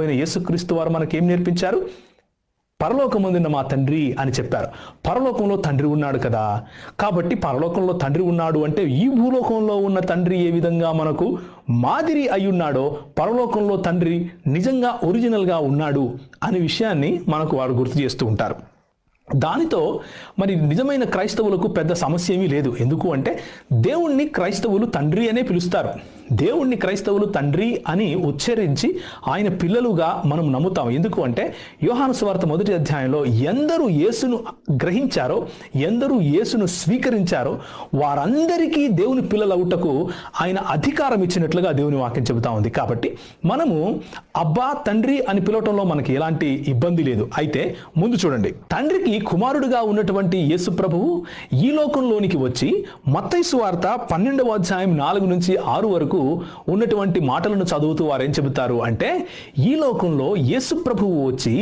పోయిన యేసుక్రీస్తు వారు మనకేం నేర్పించారు? పరలోకముందున్న మా తండ్రి అని చెప్పారు. పరలోకంలో తండ్రి ఉన్నాడు కదా. కాబట్టి పరలోకంలో తండ్రి ఉన్నాడు అంటే ఈ భూలోకంలో ఉన్న తండ్రి ఏ విధంగా మనకు మాదిరి అయి ఉన్నాడో పరలోకంలో తండ్రి నిజంగా ఒరిజినల్గా ఉన్నాడు అనే విషయాన్ని మనకు వారు గుర్తు చేస్తూ ఉంటారు. దానితో మరి నిజమైన క్రైస్తవులకు పెద్ద సమస్య ఏమీ లేదు. ఎందుకు అంటే దేవుణ్ణి క్రైస్తవులు తండ్రి అనే పిలుస్తారు. దేవుణ్ణి క్రైస్తవులు తండ్రి అని ఉచ్చరించి ఆయన పిల్లలుగా మనం నమ్ముతాం. ఎందుకు అంటే యోహాను స్వార్థ మొదటి అధ్యాయంలో ఎందరూ యేసును గ్రహించారో ఎందరూ యేసును స్వీకరించారో వారందరికీ దేవుని పిల్లలవుటకు ఆయన అధికారం ఇచ్చినట్లుగా దేవుని వాక్యం చెబుతా ఉంది. కాబట్టి మనము అబ్బా తండ్రి అని పిలవటంలో మనకి ఎలాంటి ఇబ్బంది లేదు. అయితే ముందు చూడండి. తండ్రికి కుమారుడుగా ఉన్నటువంటి యేసు ప్రభువు ఈ లోకంలోనికి వచ్చి మత్తైసు వార్త పన్నెండవ అధ్యాయం నాలుగు నుంచి ఆరు వరకు ఉన్నటువంటి మాటలను చదువుతూ వారు ఏం చెబుతారు అంటే ఈ లోకంలో యేసు ప్రభువు వచ్చి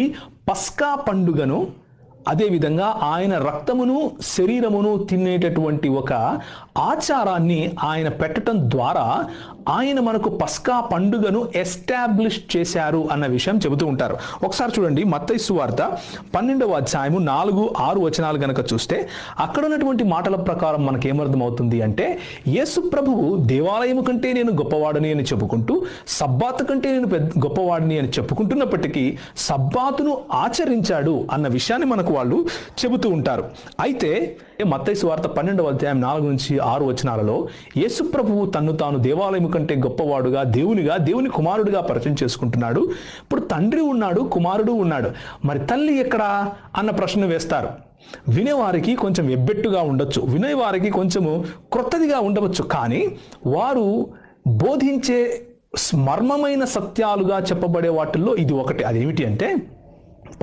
పస్కా పండుగను అదేవిధంగా ఆయన రక్తమును శరీరమును తినేటటువంటి ఒక ఆచారాన్ని ఆయన పెట్టడం ద్వారా ఆయన మనకు పస్కా పండుగను ఎస్టాబ్లిష్ చేశారు అన్న విషయం చెబుతూ ఉంటారు. ఒకసారి చూడండి మత్తైసు వార్త పన్నెండవ అధ్యాయము నాలుగు ఆరు వచనాలు గనక చూస్తే అక్కడ ఉన్నటువంటి మాటల ప్రకారం మనకి ఏమర్థమవుతుంది అంటే యేసు ప్రభువు దేవాలయము కంటే నేను గొప్పవాడని అని చెప్పుకుంటూ సబ్బాత్ కంటే నేను పెద్ద గొప్పవాడిని అని చెప్పుకుంటున్నప్పటికీ సబ్బాతును ఆచరించాడు అన్న విషయాన్ని మనకు వాళ్ళు చెబుతూ ఉంటారు. అయితే మత్తైసు వార్త పన్నెండవ అధ్యాయం నాలుగు నుంచి ఆరు వచనాలలో యేసు ప్రభువు తన్ను తాను దేవాలయం కంటే గొప్పవాడుగా దేవునిగా దేవుని కుమారుడిగా పరిచయం చేసుకుంటున్నాడు. ఇప్పుడు తండ్రి ఉన్నాడు కుమారుడు ఉన్నాడు. మరి తల్లి ఎక్కడా? అన్న ప్రశ్న వేస్తారు. వినేవారికి కొంచెం ఎబ్బెట్టుగా ఉండొచ్చు. వినేవారికి కొంచెము క్రొత్తదిగా ఉండవచ్చు. కానీ వారు బోధించే మర్మమైన సత్యాలుగా చెప్పబడే వాటిల్లో ఇది ఒకటి. అదేమిటి అంటే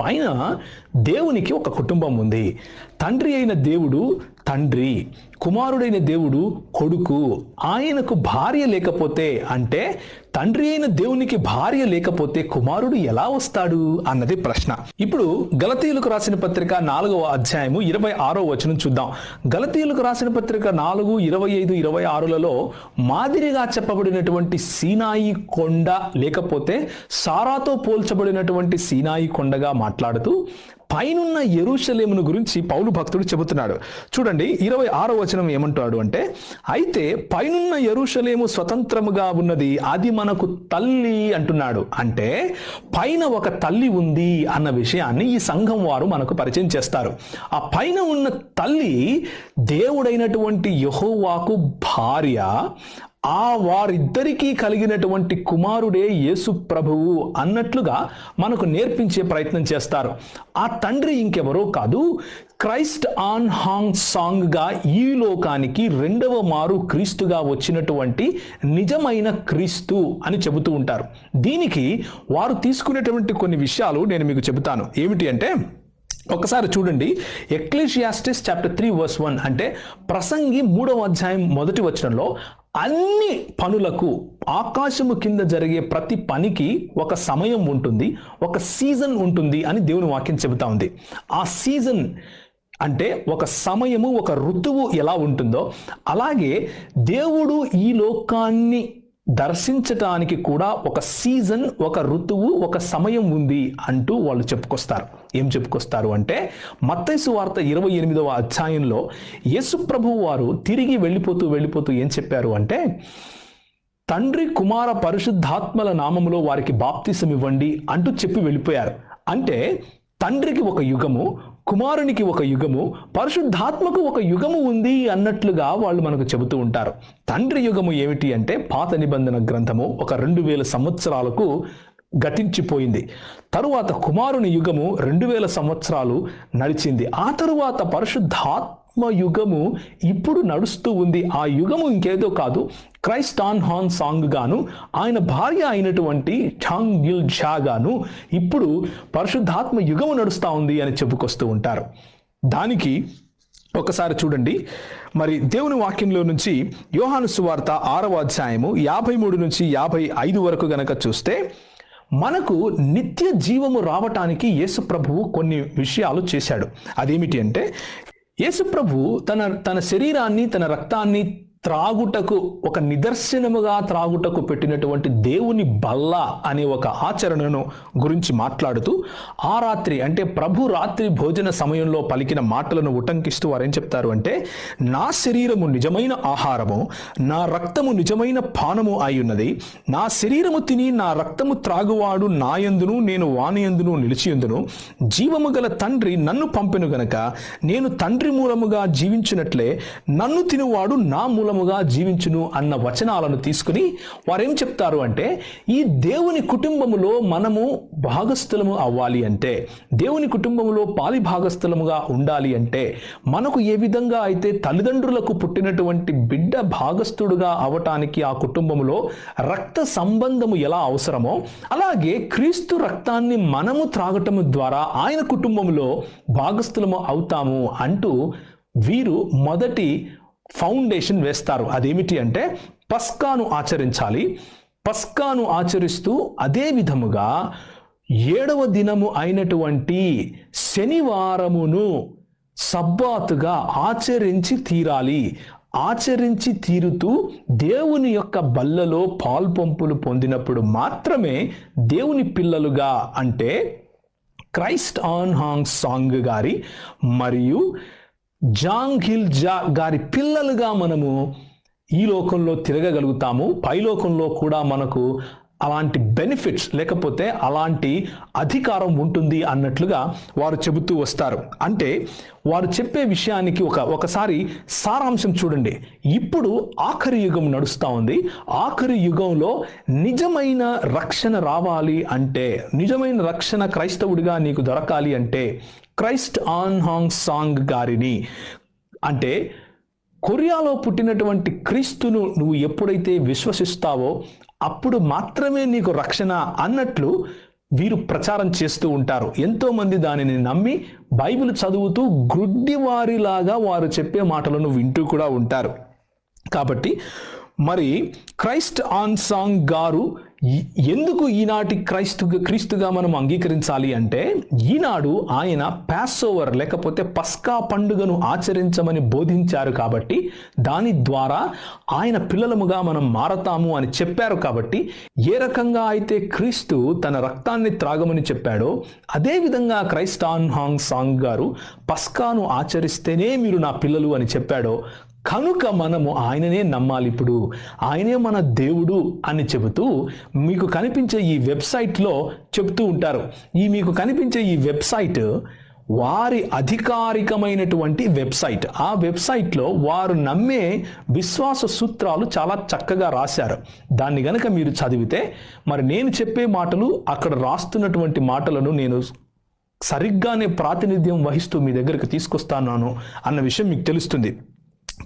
పైన దేవునికి ఒక కుటుంబం ఉంది. తండ్రి అయిన దేవుడు తండ్రి కుమారుడైన దేవుడు కొడుకు ఆయనకు భార్య లేకపోతే అంటే తండ్రి అయిన దేవునికి భార్య లేకపోతే కుమారుడు ఎలా వస్తాడు అన్నది ప్రశ్న. ఇప్పుడు గలతీయులకు రాసిన పత్రిక నాలుగవ అధ్యాయము ఇరవై ఆరో వచనం చూద్దాం. గలతీయులకు రాసిన పత్రిక నాలుగు ఇరవై ఐదు ఇరవై ఆరులలో మాదిరిగా చెప్పబడినటువంటి సీనాయి కొండ లేకపోతే సారాతో పోల్చబడినటువంటి సీనాయి కొండగా మాట్లాడుతూ పైనున్న ఎరుషలేమును గురించి పౌలు భక్తుడు చెబుతున్నాడు. చూడండి ఇరవై ఆరో వచనం ఏమంటాడు అంటే అయితే పైనున్న ఎరుషలేము స్వతంత్రముగా ఉన్నది అది మనకు తల్లి అంటున్నాడు. అంటే పైన ఒక తల్లి ఉంది అన్న విషయాన్ని ఈ సంఘం వారు మనకు పరిచయం చేస్తారు. ఆ పైన ఉన్న తల్లి దేవుడైనటువంటి యహోవాకు భార్య ఆ వారిద్దరికీ కలిగినటువంటి కుమారుడే యేసు ప్రభువు అన్నట్లుగా మనకు నేర్పించే ప్రయత్నం చేస్తారు. ఆ తండ్రి ఇంకెవరో కాదు క్రైస్ట్ ఆన్ హాంగ్ సాంగ్గా ఈ లోకానికి రెండవ మారు క్రీస్తుగా వచ్చినటువంటి నిజమైన క్రీస్తు అని చెబుతూ ఉంటారు. దీనికి వారు తీసుకునేటువంటి కొన్ని విషయాలు నేను మీకు చెబుతాను. ఏమిటి అంటే ఒకసారి చూడండి Ecclesiastes chapter three verse one అంటే ప్రసంగి మూడవ అధ్యాయం మొదటి వచనంలో అన్ని పనులకు ఆకాశము కింద జరిగే ప్రతి పనికి ఒక సమయం ఉంటుంది ఒక సీజన్ ఉంటుంది అని దేవుని వాక్యం చెబుతా ఉంది. ఆ సీజన్ అంటే ఒక సమయము ఒక ఋతువు ఎలా ఉంటుందో అలాగే దేవుడు ఈ లోకాన్ని దర్శించటానికి కూడా ఒక సీజన్ ఒక ఋతువు ఒక సమయం ఉంది అంటూ వాళ్ళు చెప్పుకొస్తారు. ఏం చెప్పుకొస్తారు అంటే మత్తైసు వార్త ఇరవై ఎనిమిదవ అధ్యాయంలో యేసు ప్రభువు వారు తిరిగి వెళ్ళిపోతూ వెళ్ళిపోతూ ఏం చెప్పారు అంటే తండ్రి కుమార పరిశుద్ధాత్మల నామములో వారికి బాప్తిసం ఇవ్వండి అంటూ చెప్పి వెళ్ళిపోయారు. అంటే తండ్రికి ఒక యుగము కుమారునికి ఒక యుగము పరిశుద్ధాత్మకు ఒక యుగము ఉంది అన్నట్లుగా వాళ్ళు మనకు చెబుతూ ఉంటారు. తండ్రి యుగము ఏమిటి అంటే పాత నిబంధన గ్రంథము ఒక రెండు వేల సంవత్సరాలకు గతించిపోయింది. తరువాత కుమారుని యుగము రెండు వేల సంవత్సరాలు నడిచింది. ఆ తరువాత పరిశుద్ధాత్మ యుగము ఇప్పుడు నడుస్తూ ఉంది. ఆ యుగము ఇంకేదో కాదు. క్రైస్ట్ ఆన్ హాన్ సాంగ్ గాను ఆయన భార్య అయినటువంటి ఛాంగ్ గిల్ ఝా గాను ఇప్పుడు పరిశుద్ధాత్మ యుగము నడుస్తూ ఉంది అని చెప్పుకొస్తూ ఉంటారు. దానికి ఒకసారి చూడండి. మరి దేవుని వాక్యంలో నుంచి యోహాను సువార్త ఆరవ అధ్యాయము యాభై మూడు నుంచి యాభై ఐదు వరకు గనక చూస్తే మనకు నిత్య జీవము రావటానికి యేసు ప్రభువు కొన్ని విషయాలు చేశాడు. అదేమిటి అంటే యేసుప్రభువు తన తన శరీరాన్ని తన రక్తాన్ని త్రాగుటకు ఒక నిదర్శనముగా త్రాగుటకు పెట్టినటువంటి దేవుని బల్ల అనే ఒక ఆచరణను గురించి మాట్లాడుతూ ఆ రాత్రి అంటే ప్రభు రాత్రి భోజన సమయంలో పలికిన మాటలను ఉటంకిస్తూ వారు ఏం చెప్తారు అంటే నా శరీరము నిజమైన ఆహారము నా రక్తము నిజమైన పానము అయి ఉన్నది నా శరీరము తిని నా రక్తము త్రాగువాడు నాయందును నేను వానియందును నిలిచియందును జీవము గల తండ్రి నన్ను పంపెను గనక నేను తండ్రి మూలముగా జీవించినట్లే నన్ను తినువాడు నా మూలముగా జీవించును అన్న వచనాలను తీసుకుని వారేం చెప్తారు అంటే ఈ దేవుని కుటుంబములో మనము భాగస్థులము అవ్వాలి అంటే దేవుని కుటుంబములో పాలి భాగస్థులముగా ఉండాలి అంటే మనకు ఏ విధంగా అయితే తల్లిదండ్రులకు పుట్టినటువంటి బిడ్డ భాగస్థుడుగా అవటానికి ఆ కుటుంబములో రక్త సంబంధము ఎలా అవసరమో అలాగే క్రీస్తు రక్తాన్ని మనము త్రాగటము ద్వారా ఆయన కుటుంబంలో భాగస్థులము అవుతాము అంటూ వీరు మొదటి ఫౌండేషన్ వేస్తారు. అదేమిటి అంటే పస్కాను ఆచరించాలి. పస్కాను ఆచరిస్తూ అదే విధముగా ఏడవ దినము అయినటువంటి శనివారమును సబ్బాతుగా ఆచరించి తీరాలి. ఆచరించి తీరుతూ దేవుని యొక్క బల్లలో పాల్పంపులు పొందినప్పుడు మాత్రమే దేవుని పిల్లలుగా అంటే క్రైస్ట్ ఆన్ హాంగ్ సాంగ్ గారి మరియు జాంగ్ హిల్ జా గారి పిల్లలుగా మనము ఈ లోకంలో తిరగగలుగుతాము. పైలోకంలో కూడా మనకు అలాంటి బెనిఫిట్స్ లేకపోతే అలాంటి అధికారం ఉంటుంది అన్నట్లుగా వారు చెబుతూ వస్తారు. అంటే వారు చెప్పే విషయానికి ఒక ఒకసారి సారాంశం చూడండి. ఇప్పుడు ఆఖరి యుగం నడుస్తూ ఉంది. ఆఖరి యుగంలో నిజమైన రక్షణ రావాలి అంటే నిజమైన రక్షణ క్రైస్తవుడిగా నీకు దొరకాలి అంటే క్రైస్ట్ ఆన్ హాంగ్ సాంగ్ గారిని అంటే కొరియాలో పుట్టినటువంటి క్రీస్తును నువ్వు ఎప్పుడైతే విశ్వసిస్తావో అప్పుడు మాత్రమే నీకు రక్షణ అన్నట్లు వీరు ప్రచారం చేస్తూ ఉంటారు. ఎంతోమంది దానిని నమ్మి బైబిల్ చదువుతూ గుడ్డివారిలాగా వారు చెప్పే మాటలను వింటూ కూడా ఉంటారు. కాబట్టి మరి క్రైస్ట్ ఆన్ సాంగ్ గారు ఎందుకు ఈనాటి క్రైస్తు క్రీస్తుగా మనం అంగీకరించాలి అంటే ఈనాడు ఆయన పాస్ ఓవర్ లేకపోతే పస్కా పండుగను ఆచరించమని బోధించారు కాబట్టి దాని ద్వారా ఆయన పిల్లలముగా మనం మారతాము అని చెప్పారు కాబట్టి ఏ రకంగా అయితే క్రీస్తు తన రక్తాన్ని త్రాగమని చెప్పాడో అదేవిధంగా విధంగా ఆన్ హాంగ్ సాంగ్ గారు పస్కాను ఆచరిస్తేనే మీరు నా పిల్లలు అని చెప్పాడో కనుక మనము ఆయననే నమ్మాలి ఇప్పుడు ఆయనే మన దేవుడు అని చెబుతూ మీకు కనిపించే ఈ వెబ్సైట్లో చెప్తూ ఉంటారు. ఈ మీకు కనిపించే ఈ వెబ్సైట్ వారి అధికారికమైనటువంటి వెబ్సైట్. ఆ వెబ్సైట్లో వారు నమ్మే విశ్వాస సూత్రాలు చాలా చక్కగా రాశారు. దాన్ని గనక మీరు చదివితే మరి నేను చెప్పే మాటలు అక్కడ రాస్తున్నటువంటి మాటలను నేను సరిగ్గానే ప్రాతినిధ్యం వహిస్తూ మీ దగ్గరికి తీసుకొస్తాను అన్న విషయం మీకు తెలుస్తుంది.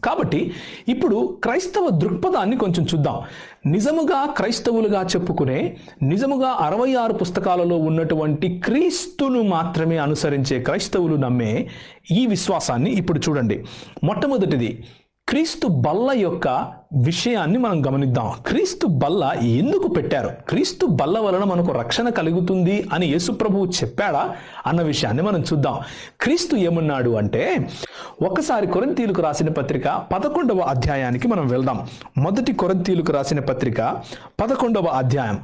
కాబట్టి ఇప్పుడు క్రైస్తవ దృక్పథాన్ని కొంచెం చూద్దాం. నిజముగా క్రైస్తవులుగా చెప్పుకునే నిజముగా అరవై ఆరు పుస్తకాలలో ఉన్నటువంటి క్రీస్తును మాత్రమే అనుసరించే క్రైస్తవులు నమ్మే ఈ విశ్వాసాన్ని ఇప్పుడు చూడండి. మొట్టమొదటిది క్రీస్తు బల్ల యొక్క విషయాన్ని మనం గమనిద్దాం. క్రీస్తు బల్ల ఎందుకు పెట్టారు? క్రీస్తు బల్ల వలన మనకు రక్షణ కలుగుతుంది అని యేసుప్రభువు చెప్పాడా అన్న విషయాన్ని మనం చూద్దాం. క్రీస్తు ఏమన్నాడు అంటే ఒకసారి కొరంతీలకు రాసిన పత్రిక పదకొండవ అధ్యాయానికి మనం వెళ్దాం. మొదటి కొరంతీలకు రాసిన పత్రిక పదకొండవ అధ్యాయం.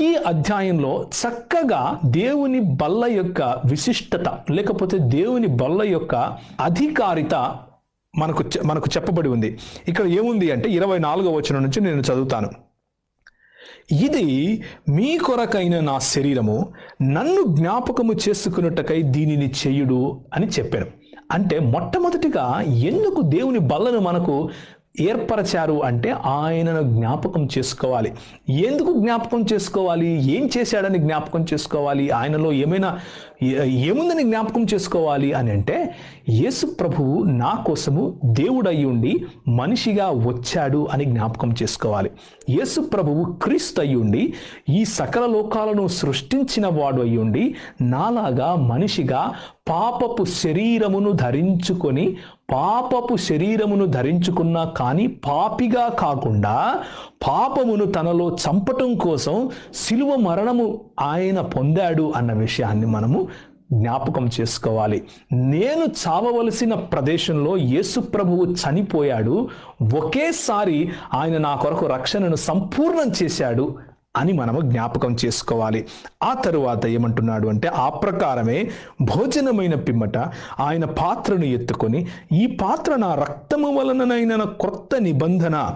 ఈ అధ్యాయంలో చక్కగా దేవుని బల్ల యొక్క విశిష్టత లేకపోతే దేవుని బల్ల యొక్క అధికారిత మనకు చె- మనకు చెప్పబడి ఉంది. ఇక్కడ ఏముంది అంటే ఇరవై నాలుగో వచనం నుంచి నేను చదువుతాను. ఇది మీ కొరకైన నా శరీరము నన్ను జ్ఞాపకము చేసుకున్నట్టుకై దీనిని చేయుడు అని చెప్పాను. అంటే మొట్టమొదటిగా ఎందుకు దేవుని బల్లను మనకు ఏర్పరచారు అంటే ఆయనను జ్ఞాపకం చేసుకోవాలి. ఎందుకు జ్ఞాపకం చేసుకోవాలి? ఏం చేశాడని జ్ఞాపకం చేసుకోవాలి? ఆయనలో ఏమైనా ఏముందని జ్ఞాపకం చేసుకోవాలి అని అంటే యేసు ప్రభువు నా కోసము దేవుడై ఉండి మనిషిగా వచ్చాడు అని జ్ఞాపకం చేసుకోవాలి. యేసు ప్రభువు క్రీస్తు అయి ఉండి ఈ సకల లోకాలను సృష్టించిన వాడు అయి ఉండి నాలాగా మనిషిగా పాపపు శరీరమును ధరించుకొని పాపపు శరీరమును ధరించుకున్నా కానీ పాపిగా కాకుండా పాపమును తనలో చంపటం కోసం శిలువ మరణము ఆయన పొందాడు అన్న విషయాన్ని మనము జ్ఞాపకం చేసుకోవాలి. నేను చావవలసిన ప్రదేశంలో యేసు ప్రభువు చనిపోయాడు. ఒకేసారి ఆయన నా కొరకు రక్షణను సంపూర్ణం చేశాడు అని మనము జ్ఞాపకం చేసుకోవాలి. ఆ తరువాత ఏమంటున్నాడు అంటే ఆ ప్రకారమే భోజనమైన పిమ్మట ఆయన పాత్రను ఎత్తుకొని ఈ పాత్ర నా రక్తము వలననైన క్రొత్త నిబంధన.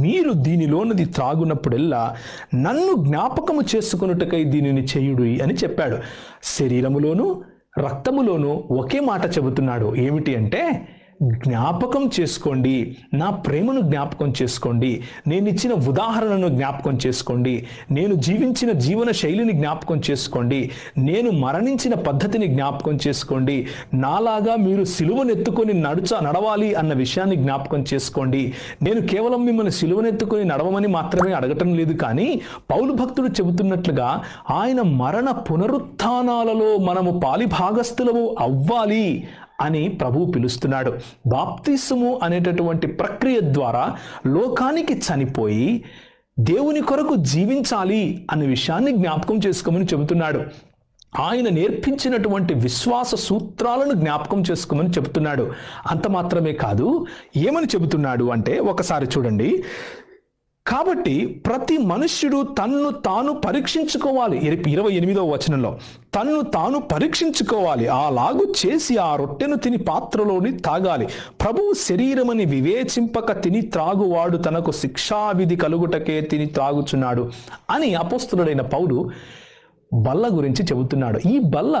మీరు దీనిలోనది త్రాగునప్పుడెల్లా నన్ను జ్ఞాపకము చేసుకున్నట్టుకై దీనిని చేయుడు అని చెప్పాడు. శరీరములోను రక్తములోను ఒకే మాట చెబుతున్నాడు. ఏమిటి అంటే జ్ఞాపకం చేసుకోండి. నా ప్రేమను జ్ఞాపకం చేసుకోండి. నేను ఇచ్చిన ఉదాహరణను జ్ఞాపకం చేసుకోండి. నేను జీవించిన జీవన శైలిని జ్ఞాపకం చేసుకోండి. నేను మరణించిన పద్ధతిని జ్ఞాపకం చేసుకోండి. నాలాగా మీరు సిలువనెత్తుకొని నడుచ నడవాలి అన్న విషయాన్ని జ్ఞాపకం చేసుకోండి. నేను కేవలం మిమ్మల్ని సిలువనెత్తుకొని నడవమని మాత్రమే అడగటం లేదు కానీ పౌలు భక్తుడు చెబుతున్నట్లుగా ఆయన మరణ పునరుత్థానాలలో మనము పాలిభాగస్థులము అవ్వాలి అని ప్రభువు పిలుస్తున్నాడు. బాప్తిసము అనేటటువంటి ప్రక్రియ ద్వారా లోకానికి చనిపోయి దేవుని కొరకు జీవించాలి అనే విషయాన్ని జ్ఞాపకం చేసుకోమని చెబుతున్నాడు. ఆయన నేర్పించినటువంటి విశ్వాస సూత్రాలను జ్ఞాపకం చేసుకోమని చెబుతున్నాడు. అంత మాత్రమే కాదు ఏమని చెబుతున్నాడు అంటే ఒకసారి చూడండి. కాబట్టి ప్రతి మనుష్యుడు తన్ను తాను పరీక్షించుకోవాలి. ఇరవై ఎనిమిదవ వచనంలో తన్ను తాను పరీక్షించుకోవాలి. అలాగు చేసి ఆ రొట్టెను తిని పాత్రలోని తాగాలి. ప్రభువు శరీరమని వివేచింపక తిని త్రాగువాడు తనకు శిక్షావిధి కలుగుటకే తిని త్రాగుచున్నాడు అని అపస్తుడైన పౌలు బల్ల గురించి చెబుతున్నాడు. ఈ బల్ల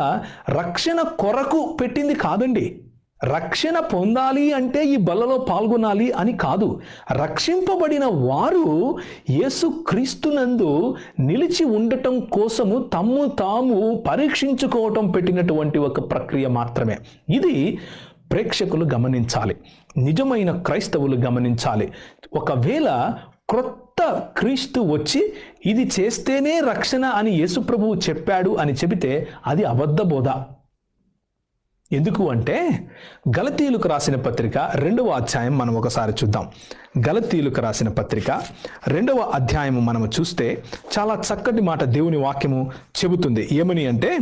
రక్షణ కొరకు పెట్టింది కాదండి. రక్షణ పొందాలి అంటే ఈ బలలో పాల్గొనాలి అని కాదు. రక్షింపబడిన వారు యేసు క్రీస్తునందు నిలిచి ఉండటం కోసము తమ్ము తాము పరీక్షించుకోవటం పెట్టినటువంటి ఒక ప్రక్రియ మాత్రమే. ఇది ప్రేక్షకులు గమనించాలి. నిజమైన క్రైస్తవులు గమనించాలి. ఒకవేళ క్రొత్త క్రీస్తు వచ్చి ఇది చేస్తేనే రక్షణ అని యేసుప్రభువు చెప్పాడు అని చెబితే అది అబద్ధ బోధ ఎందుకు అంటే గలతీయులకు రాసిన పత్రిక రెండవ అధ్యాయం మనం ఒకసారి చూద్దాం. గలతీయులకు రాసిన పత్రిక రెండవ అధ్యాయము మనము చూస్తే చాలా చక్కటి మాట దేవుని వాక్యము చెబుతుంది. ఏమని అంటే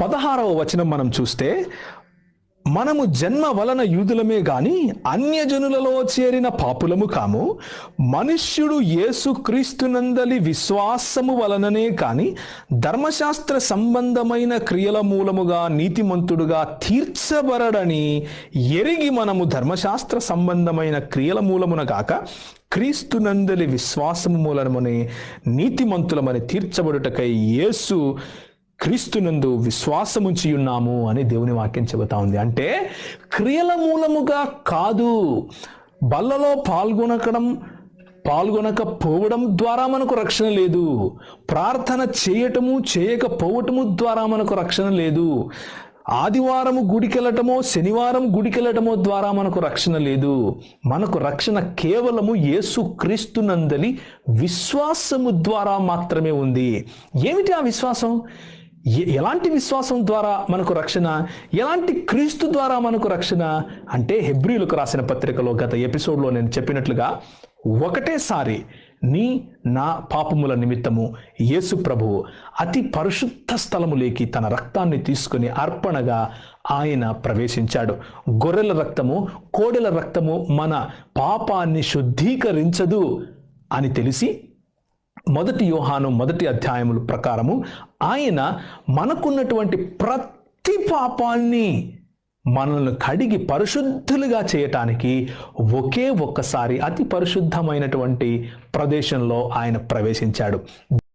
పదహారవ వచనం మనం చూస్తే మనము జన్మ వలన యూదులమే గాని అన్యజనులలో చేరిన పాపులము కాము. మనుష్యుడు యేసుక్రీస్తునందలి విశ్వాసము వలననే కాని ధర్మశాస్త్ర సంబంధమైన క్రియల మూలముగా నీతిమంతుడుగా తీర్చబరడని ఎరిగి మనము ధర్మశాస్త్ర సంబంధమైన క్రియల మూలమున కాక క్రీస్తునందలి విశ్వాసము మూలమునే నీతిమంతులమని తీర్చబడుటకై యేసు క్రీస్తునందు విశ్వాసముంచి ఉన్నాము అని దేవుని వాక్యం చెబుతా ఉంది. అంటే క్రియల మూలముగా కాదు బల్లలో పాల్గొనకడం పాల్గొనకపోవడం ద్వారా మనకు రక్షణ లేదు. ప్రార్థన చేయటము చేయకపోవటము ద్వారా మనకు రక్షణ లేదు. ఆదివారము గుడికెళ్ళటమో శనివారం గుడికెళ్ళటమో ద్వారా మనకు రక్షణ లేదు. మనకు రక్షణ కేవలము యేసు క్రీస్తునందలి విశ్వాసము ద్వారా మాత్రమే ఉంది. ఏమిటి ఆ విశ్వాసం? ఎలాంటి విశ్వాసం ద్వారా మనకు రక్షణ? ఎలాంటి క్రీస్తు ద్వారా మనకు రక్షణ? అంటే హెబ్రిలకు రాసిన పత్రికలో గత ఎపిసోడ్లో నేను చెప్పినట్లుగా ఒకటేసారి నీ నా పాపముల నిమిత్తము యేసు ప్రభువు అతి పరిశుద్ధ స్థలములేకి తన రక్తాన్ని తీసుకుని అర్పణగా ఆయన ప్రవేశించాడు. గొర్రెల రక్తము కోడెల రక్తము మన పాపాన్ని శుద్ధీకరించదు అని తెలిసి మొదటి యోహాను మొదటి అధ్యాయముల ప్రకారము ఆయన మనకున్నటువంటి ప్రతి పాపాన్ని మనల్ని కడిగి పరిశుద్ధులుగా చేయటానికి ఒకే ఒక్కసారి అతి పరిశుద్ధమైనటువంటి ప్రదేశంలో ఆయన ప్రవేశించాడు.